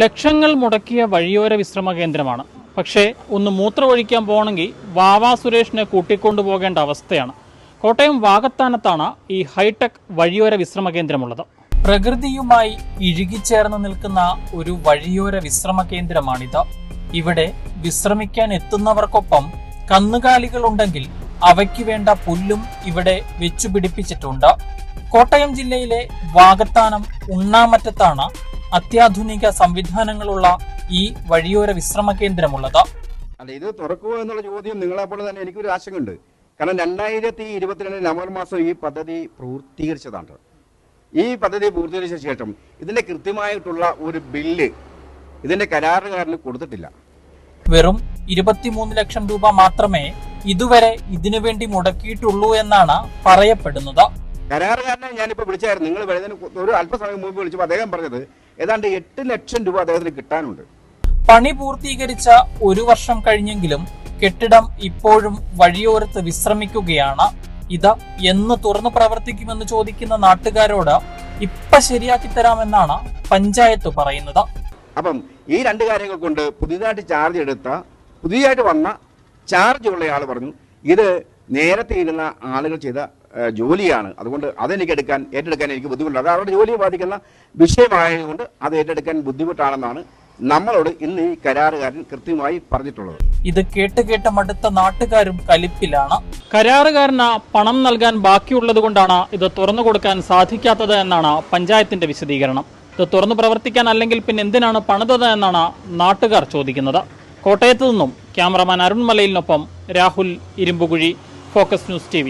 ലക്ഷങ്ങൾ മുടക്കിയ വഴിയോര വിശ്രമ കേന്ദ്രമാണ് പക്ഷേ ഒന്ന് മൂത്രമൊഴിക്കാൻ പോകണമെങ്കിൽ വാവാ സുരേഷിനെ കൂട്ടിക്കൊണ്ടു പോകേണ്ട അവസ്ഥയാണ്. കോട്ടയം വാകത്താനത്താണ് ഈ ഹൈടെക് വഴിയോര വിശ്രമ കേന്ദ്രമുള്ളത് പ്രകൃതിയുമായി ഇഴുകിച്ചേർന്ന് നിൽക്കുന്ന ഒരു വഴിയോര വിശ്രമ കേന്ദ്രമാണിത് ഇവിടെ വിശ്രമിക്കാൻ എത്തുന്നവർക്കൊപ്പം കന്നുകാലികളുണ്ടെങ്കിൽ അവയ്ക്ക് വേണ്ട പുല്ലും ഇവിടെ വെച്ചുപിടിപ്പിച്ചിട്ടുണ്ട്. കോട്ടയം ജില്ലയിലെ വാഗത്താനം ഉണ്ണാമറ്റത്താണ് അത്യാധുനിക സംവിധാനങ്ങളുള്ള ഈ വഴിയോര വിശ്രമ കേന്ദ്രമുള്ളത്. അല്ല ഇത് തുറക്കുക എന്നുള്ള ചോദ്യം നിങ്ങളെപ്പോലെ തന്നെ എനിക്കൊരു ആശങ്കയുണ്ട്. കാരണം രണ്ടായിരത്തി ഇരുപത്തിരണ്ട് നവംബർ മാസം ഈ പദ്ധതി പൂർത്തീകരിച്ചതാണ്. ഈ പദ്ധതി പൂർത്തീകരിച്ച ശേഷം ഇതിന്റെ കൃത്യമായിട്ടുള്ള ഒരു ബില്ല് ഇതിന്റെ കരാറുകാരന് കൊടുത്തിട്ടില്ല. വെറും ഇരുപത്തിമൂന്ന് ലക്ഷം രൂപ മാത്രമേ ഇതുവരെ ഇതിനുവേണ്ടി മുടക്കിയിട്ടുള്ളൂ എന്നാണ് പറയപ്പെടുന്നത്. കരാറുകാരനെ ഞാനിപ്പോൾ വിളിച്ചായിരുന്നു. നിങ്ങൾ വരുന്നതിന് ഒരു അല്പസമയം മുമ്പ് വിളിച്ചപ്പോൾ അദ്ദേഹം പറഞ്ഞത് ഏതാണ്ട് എട്ട് ലക്ഷം രൂപ അദ്ദേഹത്തിന് കിട്ടാനുണ്ട്. പണി പൂർത്തീകരിച്ച ഒരു വർഷം കഴിഞ്ഞെങ്കിലും കെട്ടിടം ഇപ്പോഴും വഴിയോരത്ത് വിശ്രമിക്കുകയാണ്. ഇത് എന്ന് തുറന്നു പ്രവർത്തിക്കുമെന്ന് ചോദിക്കുന്ന നാട്ടുകാരോട് ഇപ്പൊ ശരിയാക്കി തരാമെന്നാണ് പഞ്ചായത്ത് പറയുന്നത്. അപ്പം ഈ രണ്ട് കാര്യങ്ങൾ കൊണ്ട് പുതിയതായിട്ട് ചാർജ് എടുത്ത പുതിയതായിട്ട് വന്ന ചാർജ് ഉള്ള ആൾ പറഞ്ഞു ഇത് നേരത്തെ ഇരുന്ന ആളുകൾ ചെയ്ത ജോലിയാണ്. അതുകൊണ്ട് അതെനിക്ക് എടുക്കാൻ ഏറ്റെടുക്കാൻ എനിക്ക് ബുദ്ധിമുട്ടുണ്ട്. അത് അവരുടെ ജോലിയെ ബാധിക്കുന്ന വിഷയമായതുകൊണ്ട് അത് ഏറ്റെടുക്കാൻ ബുദ്ധിമുട്ടാണെന്നാണ് നമ്മളോട് ഇന്ന് ഈ കരാറുകാരൻ കൃത്യമായി പറഞ്ഞിട്ടുള്ളത്. ഇത് കേട്ട് കേട്ട് മടുത്ത നാട്ടുകാരും കലിപ്പിലാണ്. കരാറുകാരന് പണം നൽകാൻ ബാക്കിയുള്ളത് കൊണ്ടാണ് ഇത് തുറന്നു കൊടുക്കാൻ സാധിക്കാത്തത് എന്നാണ് പഞ്ചായത്തിന്റെ വിശദീകരണം. ഇത് തുറന്നു പ്രവർത്തിക്കാൻ അല്ലെങ്കിൽ പിന്നെ എന്തിനാണ് പണിതത് എന്നാണ് നാട്ടുകാർ ചോദിക്കുന്നത്. കോട്ടയത്തു നിന്നും cameraman അരുൺമലയിലിനൊപ്പം Rahul Irumbukuzhi focus news T